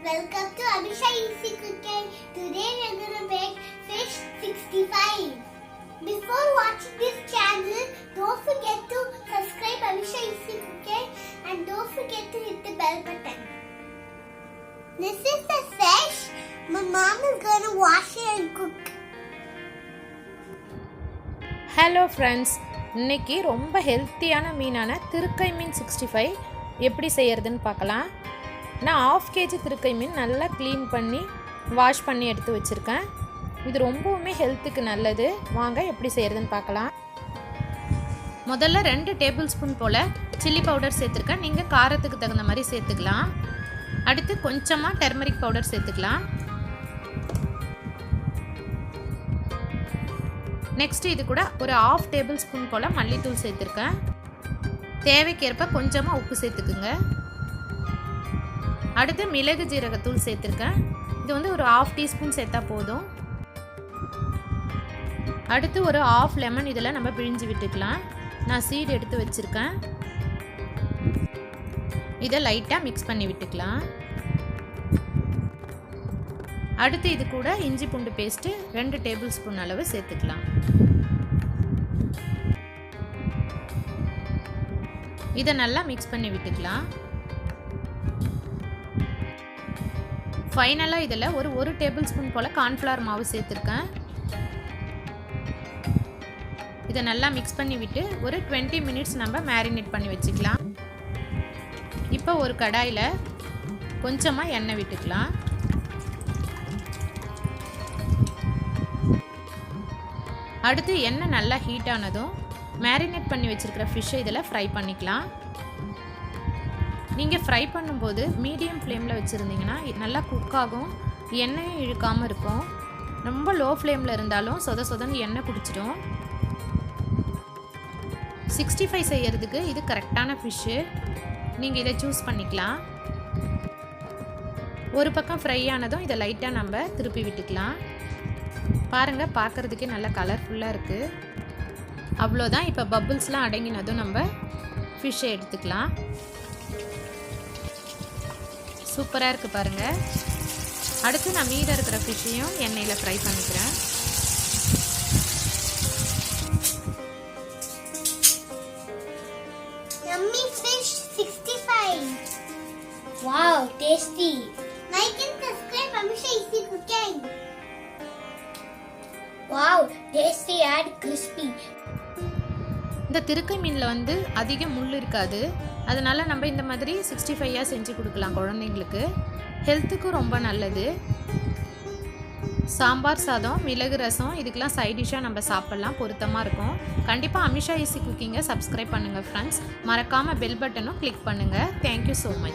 Welcome to Abhisha Easy Cooking. Today we we're gonna make fish 65. Before watching this channel, don't forget to subscribe Abhisha Easy Cooking and don't forget to hit the bell button. This is the fish. My mom is gonna wash it and cook. Hello friends இன்னைக்கு ரொம்ப ஹெல்த்தியான மீனான திருக்கை மீன் sixty five எப்படி செய்யறதுன்னு பார்க்கலாம் நான் half KG திருக்கை மீன் நல்லா clean பண்ணி wash பண்ணி எடுத்து வச்சுருக்கேன். இது ரொம்பவுமே ஹெல்த்துக்கு நல்லது. வாங்க எப்படி செய்கிறதுன்னு பார்க்கலாம். முதல்ல ரெண்டு டேபிள் ஸ்பூன் போல் சில்லி பவுடர் சேர்த்துருக்கேன். நீங்கள் காரத்துக்கு தகுந்த மாதிரி சேர்த்துக்கலாம். அடுத்து கொஞ்சமாக டெர்மரிக் பவுடர் சேர்த்துக்கலாம். நெக்ஸ்ட்டு இது கூட ஒரு ஆஃப் டேபிள் ஸ்பூன் போல் மல்லித்தூள் சேர்த்துருக்கேன். தேவைக்கேற்ப கொஞ்சமாக உப்பு சேர்த்துக்குங்க. அடுத்து மிளகு ஜீரகத்தூள் சேர்த்துருக்கேன். இது வந்து ஒரு ஆஃப் டீஸ்பூன் சேர்த்தா போதும். அடுத்து ஒரு ஆஃப் லெமன் இதில் நம்ம பிழிஞ்சு விட்டுக்கலாம். நான் சீடு எடுத்து வச்சுருக்கேன். இதை லைட்டாக மிக்ஸ் பண்ணி விட்டுக்கலாம். அடுத்து இது கூட இஞ்சி பூண்டு பேஸ்ட்டு ரெண்டு டேபிள் ஸ்பூன் அளவு சேர்த்துக்கலாம். இதை நல்லா மிக்ஸ் பண்ணி விட்டுக்கலாம். ஃபைனலாக இதில் ஒரு ஒரு டேபிள் ஸ்பூன் போல் கார்ன்ஃப்ளவர் மாவு சேர்த்துருக்கேன். இதை நல்லா மிக்ஸ் பண்ணி விட்டு ஒரு டுவெண்ட்டி மினிட்ஸ் நம்ம மேரினேட் பண்ணி வச்சுக்கலாம். இப்போ ஒரு கடாயில் கொஞ்சமாக எண்ணெய் விட்டுக்கலாம். அடுத்து எண்ணெய் நல்லா ஹீட் ஆனதும் மேரினேட் பண்ணி வச்சுருக்கிற ஃபிஷ்ஷை இதில் ஃப்ரை பண்ணிக்கலாம். நீங்கள் ஃப்ரை பண்ணும்போது மீடியம் ஃப்ளேமில் வச்சுருந்தீங்கன்னா நல்லா குக் ஆகும். எண்ணெயும் இழுக்காமல் இருக்கும். ரொம்ப லோ ஃப்ளேமில் இருந்தாலும் சொத சொதன்னு எண்ணெய் குடிச்சிடும். சிக்ஸ்டி ஃபைவ் செய்கிறதுக்கு இது கரெக்டான ஃபிஷ்ஷு நீங்கள் இதை சூஸ் பண்ணிக்கலாம். ஒரு பக்கம் ஃப்ரை ஆனதும் இதை லைட்டாக நம்ம திருப்பி விட்டுக்கலாம். பாருங்கள் பார்க்குறதுக்கே நல்லா கலர்ஃபுல்லாக இருக்குது அவ்வளோதான். இப்போ பபுள்ஸ்லாம் அடங்கினதும் நம்ம ஃபிஷ்ஷை எடுத்துக்கலாம். சூப்பராக இருக்குது பாருங்கள் அடுத்து நான் மீதம் இருக்கிற ஃபிஷ்ஷையும் எண்ணெயில் ஃப்ரை பண்ணிக்கிறேன் Yummy fish 65. Wow, tasty. Like and subscribe Amisha Easy Cooking. Wow, tasty and crispy. இந்த திருக்கை மீனில் வந்து அதிக முள் இருக்காது. அதனால் நம்ம இந்த மாதிரி சிக்ஸ்டி ஃபைவாக செஞ்சு கொடுக்கலாம் குழந்தைங்களுக்கு. ஹெல்த்துக்கும் ரொம்ப நல்லது. சாம்பார் சாதம் மிளகு ரசம் இதுக்கெலாம் சைட் டிஷ்ஷாக நம்ம சாப்பிட்லாம். பொருத்தமாக இருக்கும். கண்டிப்பாக அமிஷா ஈஸி குக்கிங்கை சப்ஸ்கிரைப் பண்ணுங்கள் ஃப்ரெண்ட்ஸ் மறக்காமல் பெல் பட்டனும் கிளிக் பண்ணுங்கள் தேங்க்யூ ஸோ மச்